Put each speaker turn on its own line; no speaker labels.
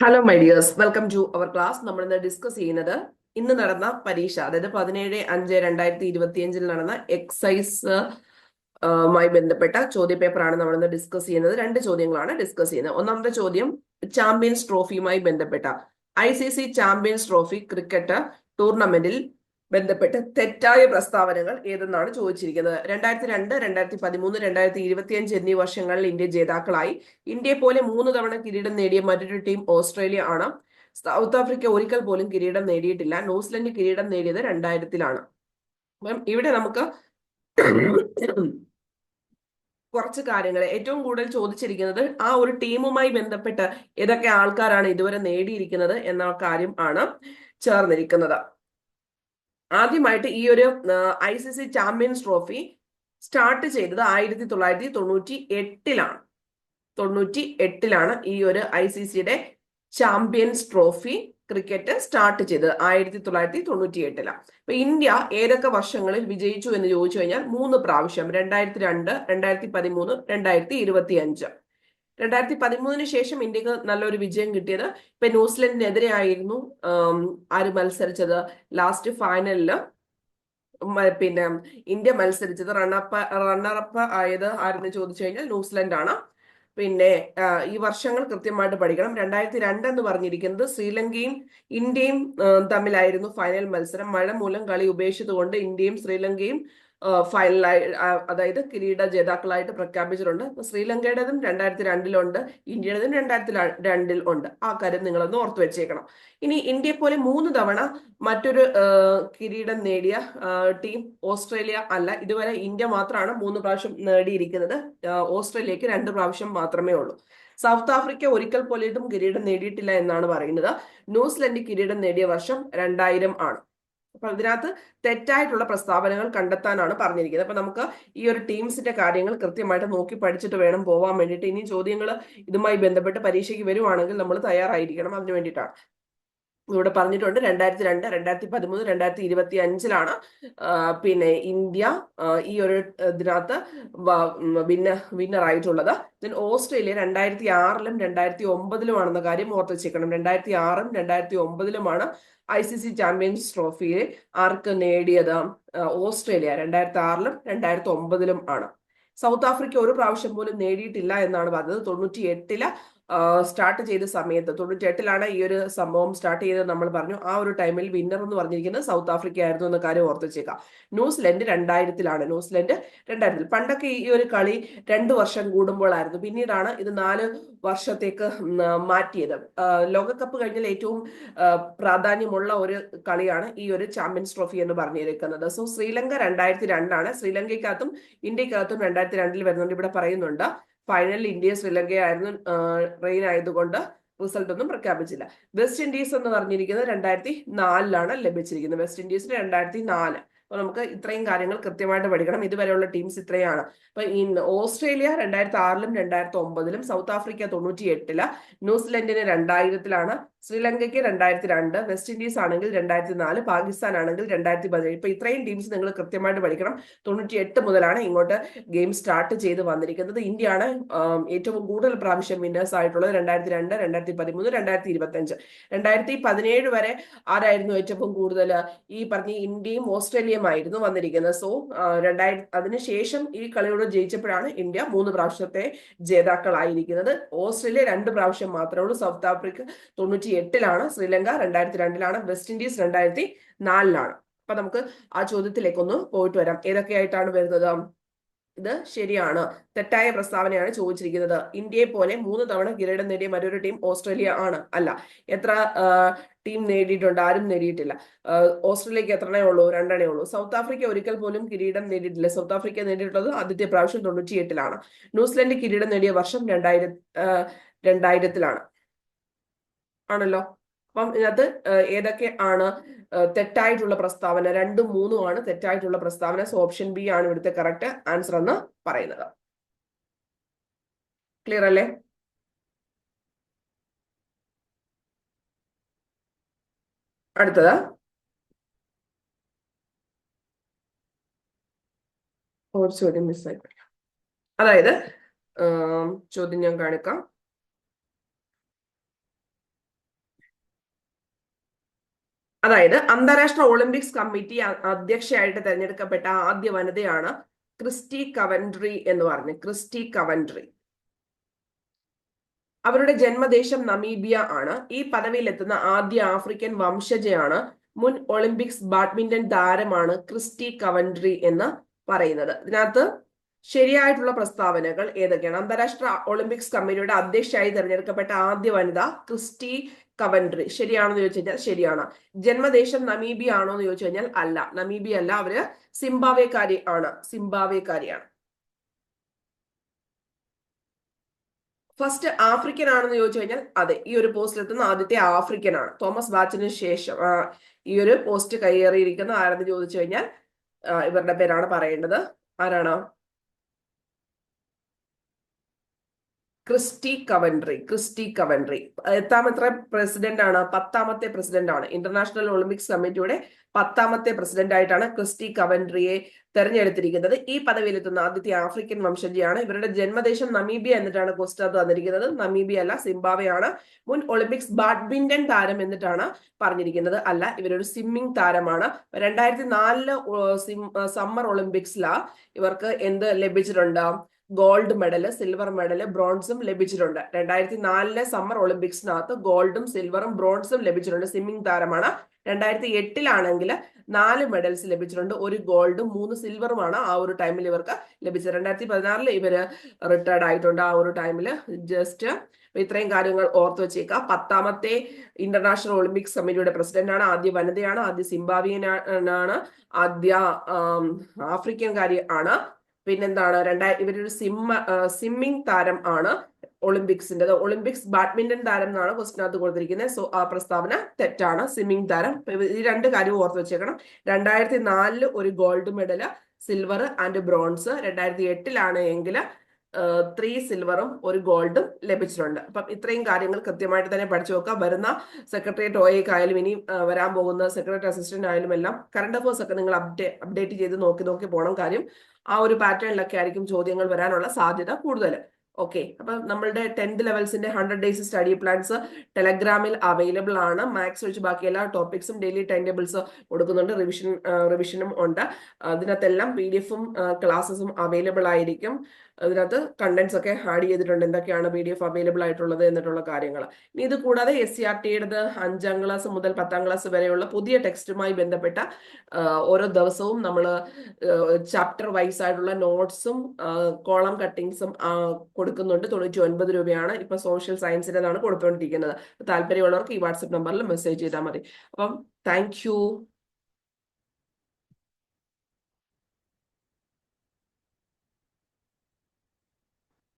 Hello my dears welcome to our class നമ്മൾ ഇന്ന് discuss ചെയ്യുന്നത് ഇന്ന് നടന്ന പരീക്ഷ അതായത് പതിനേഴ് അഞ്ച് രണ്ടായിരത്തി ഇരുപത്തിയഞ്ചിൽ നടന്ന എക്സൈസ് മായി ബന്ധപ്പെട്ട ചോദ്യപേപ്പറാണ് നമ്മൾ ഇന്ന് ഡിസ്കസ് ചെയ്യുന്നത്. രണ്ട് ചോദ്യങ്ങളാണ് ഡിസ്കസ് ചെയ്യുന്നത്. ഒന്നാമത്തെ ചോദ്യം ചാമ്പ്യൻസ് ട്രോഫിയുമായി ബന്ധപ്പെട്ട. I C C champions trophy cricket ടൂർണമെന്റിൽ ബന്ധപ്പെട്ട് തെറ്റായ പ്രസ്താവനകൾ ഏതെന്നാണ് ചോദിച്ചിരിക്കുന്നത്. രണ്ടായിരത്തി രണ്ട് രണ്ടായിരത്തി പതിമൂന്ന് രണ്ടായിരത്തി ഇരുപത്തിയഞ്ച് എന്നീ വർഷങ്ങളിൽ ഇന്ത്യ ജേതാക്കളായി. ഇന്ത്യയെ പോലെ മൂന്ന് തവണ കിരീടം നേടിയ മറ്റൊരു ടീം ഓസ്ട്രേലിയ ആണ്. സൗത്ത് ആഫ്രിക്ക ഒരിക്കൽ പോലും കിരീടം നേടിയിട്ടില്ല. ന്യൂസിലൻഡ് കിരീടം നേടിയത് രണ്ടായിരത്തിലാണ്. അപ്പം ഇവിടെ നമുക്ക് കുറച്ച് കാര്യങ്ങൾ ഏറ്റവും കൂടുതൽ ചോദിച്ചിരിക്കുന്നത് ആ ഒരു ടീമുമായി ബന്ധപ്പെട്ട് ഏതൊക്കെ ആൾക്കാരാണ് ഇതുവരെ നേടിയിരിക്കുന്നത് എന്ന കാര്യം ആണ് ചേർന്നിരിക്കുന്നത്. ആദ്യമായിട്ട് ഈ ഒരു I C C champions trophy start ചെയ്തത് ആയിരത്തി തൊള്ളായിരത്തി തൊണ്ണൂറ്റി എട്ടിലാണ് തൊണ്ണൂറ്റി എട്ടിലാണ് ഈ ഒരു ഐ സി സിയുടെ ചാമ്പ്യൻസ് ട്രോഫി ക്രിക്കറ്റ് സ്റ്റാർട്ട് ചെയ്തത് ആയിരത്തി തൊള്ളായിരത്തി തൊണ്ണൂറ്റി എട്ടിലാണ് അപ്പൊ ഇന്ത്യ ഏതൊക്കെ വർഷങ്ങളിൽ വിജയിച്ചു എന്ന് ചോദിച്ചു കഴിഞ്ഞാൽ മൂന്ന് പ്രാവശ്യം രണ്ടായിരത്തി രണ്ട് രണ്ടായിരത്തി പതിമൂന്ന് രണ്ടായിരത്തി ഇരുപത്തി അഞ്ച് രണ്ടായിരത്തി പതിമൂന്നിന് ശേഷം ഇന്ത്യയ്ക്ക് നല്ലൊരു വിജയം കിട്ടിയത്. ഇപ്പൊ ന്യൂസിലൻഡിനെതിരെയായിരുന്നു ആര് മത്സരിച്ചത്? ലാസ്റ്റ് ഫൈനലിൽ പിന്നെ ഇന്ത്യ മത്സരിച്ചത്. റണ്ണപ്പ് റണ്ണറപ്പ് ആയത് ആരെന്ന് ചോദിച്ചു കഴിഞ്ഞാൽ ന്യൂസിലൻഡ് ആണ് പിന്നെ ഈ വർഷങ്ങൾ കൃത്യമായിട്ട് പഠിക്കണം. രണ്ടായിരത്തി രണ്ട് എന്ന് പറഞ്ഞിരിക്കുന്നത് ശ്രീലങ്കയും ഇന്ത്യയും തമ്മിലായിരുന്നു ഫൈനൽ മത്സരം. മഴ മൂലം കളി ഉപേക്ഷിച്ചുകൊണ്ട് ഇന്ത്യയും ശ്രീലങ്കയും ഫൈനലായി അതായത് കിരീട ജേതാക്കളായിട്ട് പ്രഖ്യാപിച്ചിട്ടുണ്ട്. ശ്രീലങ്കയുടേതും രണ്ടായിരത്തി രണ്ടിലുണ്ട് ഇന്ത്യയുടേതും രണ്ടായിരത്തി രണ്ടിൽ ഉണ്ട്. ആ കാര്യം നിങ്ങളൊന്ന് ഓർത്തു വെച്ചേക്കണം. ഇനി ഇന്ത്യയെ പോലെ മൂന്ന് തവണ മറ്റൊരു കിരീടം നേടിയ ടീം ഓസ്ട്രേലിയ അല്ല. ഇതുവരെ ഇന്ത്യ മാത്രമാണ് മൂന്ന് പ്രാവശ്യം നേടിയിരിക്കുന്നത്. ഓസ്ട്രേലിയക്ക് രണ്ട് പ്രാവശ്യം മാത്രമേ ഉള്ളൂ. സൗത്ത് ആഫ്രിക്ക ഒരിക്കൽ പോലും കിരീടം നേടിയിട്ടില്ല എന്നാണ് പറയുന്നത്. ന്യൂസിലൻഡ് കിരീടം നേടിയ വർഷം രണ്ടായിരം ആണ്. അപ്പൊ അതിനകത്ത് തെറ്റായിട്ടുള്ള പ്രസ്താവനകൾ കണ്ടെത്താനാണ് പറഞ്ഞിരിക്കുന്നത്. അപ്പൊ നമുക്ക് ഈ ഒരു ടീംസിന്റെ കാര്യങ്ങൾ കൃത്യമായിട്ട് നോക്കി പഠിച്ചിട്ട് വേണം പോവാൻ വേണ്ടിയിട്ട്. ഇനി ചോദ്യങ്ങൾ ഇതുമായി ബന്ധപ്പെട്ട് പരീക്ഷയ്ക്ക് വരുവാണെങ്കിൽ നമ്മൾ തയ്യാറായിരിക്കണം. അതിനു വേണ്ടിയിട്ടാണ്. ഇവിടെ പറഞ്ഞിട്ടുണ്ട് രണ്ടായിരത്തി രണ്ട് രണ്ടായിരത്തി പതിമൂന്ന് രണ്ടായിരത്തി ഇരുപത്തി അഞ്ചിലാണ് പിന്നെ ഇന്ത്യ ഈ ഒരു ഇതിനകത്ത് വിന്ന വിന്നർ ആയിട്ടുള്ളത് ദെൻ ഓസ്ട്രേലിയ രണ്ടായിരത്തി ആറിലും രണ്ടായിരത്തി ഒമ്പതിലുമാണെന്ന കാര്യം ഓർത്ത് വെച്ചേക്കണം രണ്ടായിരത്തി ആറും രണ്ടായിരത്തി ഒമ്പതിലുമാണ് ഐ സി സി ചാമ്പ്യൻസ് ട്രോഫിയിൽ ആർക്ക് നേടിയത്? ഓസ്ട്രേലിയ രണ്ടായിരത്തി ആറിലും രണ്ടായിരത്തി ഒമ്പതിലും ആണ്. സൗത്ത് ആഫ്രിക്ക ഒരു പ്രാവശ്യം പോലും നേടിയിട്ടില്ല എന്നാണ് പറഞ്ഞത്. തൊണ്ണൂറ്റി എട്ടിൽ സ്റ്റാർട്ട് ചെയ്ത സമയത്ത് തൊണ്ണൂറ്റി എട്ടിലാണ് ഈ ഒരു സംഭവം സ്റ്റാർട്ട് ചെയ്തത് നമ്മൾ പറഞ്ഞു. ആ ഒരു ടൈമിൽ വിന്നർ എന്ന് പറഞ്ഞിരിക്കുന്നത് സൗത്ത് ആഫ്രിക്ക ആയിരുന്നു എന്ന കാര്യം ഓർത്തിച്ചേക്കാം ന്യൂസിലൻഡ് രണ്ടായിരത്തിലാണ്. ന്യൂസിലൻഡ് രണ്ടായിരത്തിൽ. പണ്ടൊക്കെ ഈ ഒരു കളി രണ്ട് വർഷം കൂടുമ്പോഴായിരുന്നു പിന്നീടാണ് ഇത് നാല് വർഷത്തേക്ക് മാറ്റിയത്. ലോകകപ്പ് കഴിഞ്ഞാൽ ഏറ്റവും പ്രാധാന്യമുള്ള ഒരു കളിയാണ് ഈ ഒരു ചാമ്പ്യൻസ് ട്രോഫി എന്ന് പറഞ്ഞിരിക്കുന്നത്. സോ ശ്രീലങ്ക രണ്ടായിരത്തി രണ്ടാണ് ശ്രീലങ്കയ്ക്കകത്തും ഇന്ത്യക്കകത്തും രണ്ടായിരത്തി രണ്ടിൽ വരുന്നുണ്ട്. ഇവിടെ പറയുന്നുണ്ട് ഫൈനലിൽ ഇന്ത്യ ശ്രീലങ്കയായിരുന്നു റെയിൻ ആയതുകൊണ്ട് റിസൾട്ട് ഒന്നും പ്രഖ്യാപിച്ചില്ല. വെസ്റ്റ് ഇൻഡീസ് എന്ന് പറഞ്ഞിരിക്കുന്നത് രണ്ടായിരത്തി നാലിലാണ് ലഭിച്ചിരിക്കുന്നത്. വെസ്റ്റ് ഇൻഡീസിന് രണ്ടായിരത്തി നാല് അപ്പൊ നമുക്ക് ഇത്രയും കാര്യങ്ങൾ കൃത്യമായിട്ട് പഠിക്കണം. ഇതുവരെയുള്ള ടീംസ് ഇത്രയാണ്. അപ്പൊ ഈ ഓസ്ട്രേലിയ രണ്ടായിരത്തി ആറിലും രണ്ടായിരത്തി ഒമ്പതിലും സൗത്ത് ആഫ്രിക്ക തൊണ്ണൂറ്റി എട്ടിൽ ന്യൂസിലൻഡിന് രണ്ടായിരത്തിലാണ് ശ്രീലങ്കയ്ക്ക് രണ്ടായിരത്തി രണ്ട് വെസ്റ്റ് ഇൻഡീസ് ആണെങ്കിൽ രണ്ടായിരത്തി നാല് പാകിസ്ഥാൻ ആണെങ്കിൽ രണ്ടായിരത്തി പതിനേഴ് ഇപ്പൊ ഇത്രയും ടീംസ് നിങ്ങൾ കൃത്യമായിട്ട് പഠിക്കണം. തൊണ്ണൂറ്റി എട്ട് മുതലാണ് ഇങ്ങോട്ട് ഗെയിം സ്റ്റാർട്ട് ചെയ്ത് വന്നിരിക്കുന്നത്. ഇന്ത്യ ആണ് ഏറ്റവും കൂടുതൽ പ്രാവശ്യം വിന്നേഴ്സ് ആയിട്ടുള്ളത്. രണ്ടായിരത്തി രണ്ട് രണ്ടായിരത്തി പതിമൂന്ന് രണ്ടായിരത്തി ഇരുപത്തി അഞ്ച് രണ്ടായിരത്തി പതിനേഴ് വരെ ആരായിരുന്നു ഏറ്റവും കൂടുതൽ ഈ പറഞ്ഞ ഇന്ത്യയും ഓസ്ട്രേലിയയും ആയിരുന്നു വന്നിരിക്കുന്നത്. സോ രണ്ടായിരത്തി അതിനുശേഷം ഈ കളിയോട് ജയിച്ചപ്പോഴാണ് ഇന്ത്യ മൂന്ന് പ്രാവശ്യത്തെ ജേതാക്കളായിരിക്കുന്നത്. ഓസ്ട്രേലിയ രണ്ട് പ്രാവശ്യം മാത്രമേ ഉള്ളൂ. സൗത്ത് ആഫ്രിക്ക തൊണ്ണൂറ്റി എട്ടിലാണ് ശ്രീലങ്ക രണ്ടായിരത്തി രണ്ടിലാണ് വെസ്റ്റ് ഇൻഡീസ് രണ്ടായിരത്തി നാലിലാണ് അപ്പൊ നമുക്ക് ആ ചോദ്യത്തിലേക്ക് ഒന്ന് പോയിട്ട് വരാം. ഏതൊക്കെയായിട്ടാണ് വരുന്നത്? ഇത് ശരിയാണ്. തെറ്റായ പ്രസ്താവനയാണ് ചോദിച്ചിരിക്കുന്നത്. ഇന്ത്യയെ പോലെ മൂന്ന് തവണ കിരീടം നേടിയ മറ്റൊരു ടീം ഓസ്ട്രേലിയ ആണ്. അല്ല എത്ര ടീം നേടിയിട്ടുണ്ട്? ആരും നേടിയിട്ടില്ല. ഓസ്ട്രേലിയക്ക് എത്ര എത്രണേ ഉള്ളൂ? രണ്ടെണ്ണേ ഉള്ളൂ. സൗത്ത് ആഫ്രിക്ക ഒരിക്കൽ പോലും കിരീടം നേടിയിട്ടില്ല. സൗത്ത് ആഫ്രിക്ക നേടിയിട്ടുള്ളത് ആദ്യത്തെ പ്രാവശ്യം തൊണ്ണൂറ്റി എട്ടിലാണ് ന്യൂസിലൻഡ് കിരീടം നേടിയ വർഷം രണ്ടായിരം രണ്ടായിരത്തിലാണ്. ആണല്ലോ. അപ്പം ഇതിനകത്ത് ഏതൊക്കെ ആണ് തെറ്റായിട്ടുള്ള പ്രസ്താവന? രണ്ടും മൂന്നും ആണ് തെറ്റായിട്ടുള്ള പ്രസ്താവന. സോ ഓപ്ഷൻ ബി ആണ് ഇവിടുത്തെ കറക്റ്റ് ആൻസർ എന്ന് പറയുന്നത്. ക്ലിയർ അല്ലേ? അടുത്തത്. ചോദ്യം മിസ്സായി അതായത് ചോദ്യം ഞാൻ കാണിക്കാം. അതായത് അന്താരാഷ്ട്ര ഒളിമ്പിക്സ് കമ്മിറ്റി അധ്യക്ഷയായിട്ട് തെരഞ്ഞെടുക്കപ്പെട്ട ആദ്യ വനിതയാണ് ക്രിസ്റ്റി കവൻട്രി എന്ന് പറഞ്ഞു. Kirsty Coventry. അവരുടെ ജന്മദേശം നമീബിയ ആണ്. ഈ പദവിയിലെത്തുന്ന ആദ്യ ആഫ്രിക്കൻ വംശജയാണ് മുൻ ഒളിമ്പിക്സ് ബാഡ്മിന്റൺ താരമാണ് ക്രിസ്റ്റി കവൻട്രി എന്ന് പറയുന്നത്. ഇതിനകത്ത് ശരിയായിട്ടുള്ള പ്രസ്താവനകൾ ഏതൊക്കെയാണ്? അന്താരാഷ്ട്ര ഒളിമ്പിക്സ് കമ്മിറ്റിയുടെ അധ്യക്ഷയായി തിരഞ്ഞെടുക്കപ്പെട്ട ആദ്യ വനിത ക്രിസ്റ്റി കവൻട്രി. ശരിയാണെന്ന് ചോദിച്ചു കഴിഞ്ഞാൽ ശരിയാണ്. ജന്മദേശം നമീബിയ ആണോ എന്ന് ചോദിച്ചു കഴിഞ്ഞാൽ അല്ല. നമീബിയ അല്ല അവർ സിംബാവേക്കാരി ആണ്. സിംബാവേക്കാരിയാണ് ഫസ്റ്റ് ആഫ്രിക്കൻ ആണെന്ന് ചോദിച്ചു കഴിഞ്ഞാൽ അതെ ഈ ഒരു പോസ്റ്റിൽ എത്തുന്ന ആദ്യത്തെ ആഫ്രിക്കൻ ആണ് തോമസ് ബാച്ചിന് ശേഷം ഈ ഒരു പോസ്റ്റ് കയ്യേറിയിരിക്കുന്ന ആരെന്ന് ചോദിച്ചു കഴിഞ്ഞാൽ ഇവരുടെ പേരാണ് പറയേണ്ടത്. ആരാണ്? Kirsty Coventry Kirsty Coventry. എത്താമത്തെ president ആണ് പത്താമത്തെ പ്രസിഡന്റ് ആണ് ഇന്റർനാഷണൽ ഒളിമ്പിക്സ് കമ്മിറ്റിയുടെ പത്താമത്തെ പ്രസിഡന്റ് ആയിട്ടാണ് ക്രിസ്റ്റി കവൻട്രിയെ തെരഞ്ഞെടുത്തിരിക്കുന്നത്. ഈ പദവിയിലെത്തുന്ന ആദ്യത്തെ ആഫ്രിക്കൻ വംശജിയാണ്. ഇവരുടെ ജന്മദേശം നമീബിയ എന്നിട്ടാണ് കോസ്റ്റാ തന്നിരിക്കുന്നത്. നമീബിയ അല്ല സിംബാവയാണ് മുൻ ഒളിമ്പിക്സ് ബാഡ്മിന്റൺ താരം എന്നിട്ടാണ് പറഞ്ഞിരിക്കുന്നത്. അല്ല ഇവരൊരു സ്വിമ്മിംഗ് താരമാണ്. രണ്ടായിരത്തി നാലിൽ സമ്മർ ഒളിമ്പിക്സിലാ ഇവർക്ക് എന്ത് ലഭിച്ചിട്ടുണ്ട്? ഗോൾഡ് മെഡൽ സിൽവർ മെഡൽ ബ്രോൺസും ലഭിച്ചിട്ടുണ്ട്. രണ്ടായിരത്തി നാലിലെ സമ്മർ ഒളിമ്പിക്സിനകത്ത് ഗോൾഡും സിൽവറും ബ്രോൺസും ലഭിച്ചിട്ടുണ്ട് സ്വിമ്മിംഗ് താരമാണ്. രണ്ടായിരത്തി എട്ടിലാണെങ്കിൽ നാല് മെഡൽസ് ലഭിച്ചിട്ടുണ്ട്. ഒരു ഗോൾഡും മൂന്ന് സിൽവറുമാണ് ആ ഒരു ടൈമിൽ ഇവർക്ക് ലഭിച്ചത്. രണ്ടായിരത്തി പതിനാറിൽ ഇവർ റിട്ടയർഡ് ആയിട്ടുണ്ട് ആ ഒരു ടൈമിൽ ജസ്റ്റ് ഇത്രയും കാര്യങ്ങൾ ഓർത്ത് വെച്ചേക്കാം. പത്താമത്തെ ഇന്റർനാഷണൽ ഒളിമ്പിക്സ് സമിതിയുടെ പ്രസിഡന്റാണ് ആദ്യ വനിതയാണ്. ആദ്യ സിംബാവിയനാണ് ആദ്യ ആഫ്രിക്കൻ ആഫ്രിക്കൻകാരി ആണ്. പിന്നെന്താണ്? രണ്ടായി ഇവരൊരു സിമ്മ സ്വിമ്മിംഗ് താരം ആണ് ഒളിമ്പിക്സിന്റെ. ഒളിമ്പിക്സ് ബാഡ്മിന്റൺ താരം എന്നാണ് ക്വസ്റ്റിനകത്ത് കൊടുത്തിരിക്കുന്നത് സോ ആ പ്രസ്താവന തെറ്റാണ്. സ്വിമ്മിംഗ് താരം. ഈ രണ്ട് കാര്യവും ഓർത്ത് വെച്ചേക്കണം. രണ്ടായിരത്തി നാലിൽ ഒരു gold medal silver and bronze രണ്ടായിരത്തി എട്ടിലാണ് എങ്കിൽ ത്രീ സിൽവറും ഒരു ഗോൾഡും ലഭിച്ചിട്ടുണ്ട്. അപ്പം ഇത്രയും കാര്യങ്ങൾ കൃത്യമായിട്ട് തന്നെ പഠിച്ചു നോക്കുക വരുന്ന സെക്രട്ടേറിയറ്റ് ഒ എക്കായാലും ഇനി വരാൻ പോകുന്ന സെക്രട്ടറി അസിസ്റ്റന്റ് ആയാലും എല്ലാം കറണ്ട് അഫേഴ്സ് ഒക്കെ നിങ്ങൾ അപ്ഡേ അപ്ഡേറ്റ് ചെയ്ത് നോക്കി നോക്കി പോകണം കാര്യം. ആ ഒരു പാറ്റേണിലൊക്കെ ആയിരിക്കും ചോദ്യങ്ങൾ വരാനുള്ള സാധ്യത കൂടുതൽ. ഓക്കെ അപ്പം നമ്മളുടെ ടെൻത്ത് ലെവൽസിന്റെ ഹൺഡ്രഡ് ഡേയ്സ് സ്റ്റഡി പ്ലാൻസ് ടെലഗ്രാമിൽ അവൈലബിൾ ആണ്. മാത്സ് ഒഴിച്ച് ബാക്കി എല്ലാ ടോപ്പിക്സും ഡെയിലി ടൈം ടേബിൾസ് കൊടുക്കുന്നുണ്ട്. റിവിഷൻ റിവിഷനും ഉണ്ട്. അതിനകത്തെല്ലാം പി ഡി എഫും ക്ലാസ്സസും അവൈലബിൾ ആയിരിക്കും. അതിനകത്ത് കണ്ടന്റ്സ് ഒക്കെ ആഡ് ചെയ്തിട്ടുണ്ട്. എന്തൊക്കെയാണ് പി ഡി എഫ് അവൈലബിൾ ആയിട്ടുള്ളത് എന്നിട്ടുള്ള കാര്യങ്ങൾ ഇനി ഇത് കൂടാതെ എസ് സി ആർ ടിയുടേത് അഞ്ചാം ക്ലാസ് മുതൽ പത്താം ക്ലാസ് വരെയുള്ള പുതിയ ടെക്സ്റ്റുമായി ബന്ധപ്പെട്ട ഓരോ ദിവസവും നമ്മൾ ചാപ്റ്റർ വൈസ് ആയിട്ടുള്ള നോട്ട്സും കോളം കട്ടിങ്സും കൊടുക്കുന്നുണ്ട്. തൊണ്ണൂറ്റി ഒൻപത് രൂപയാണ് ഇപ്പൊ സോഷ്യൽ സയൻസിന്റെതാണ് കൊടുത്തുകൊണ്ടിരിക്കുന്നത് താല്പര്യമുള്ളവർക്ക് ഈ വാട്സപ്പ് നമ്പറിൽ മെസ്സേജ് ചെയ്താൽ മതി. അപ്പം താങ്ക്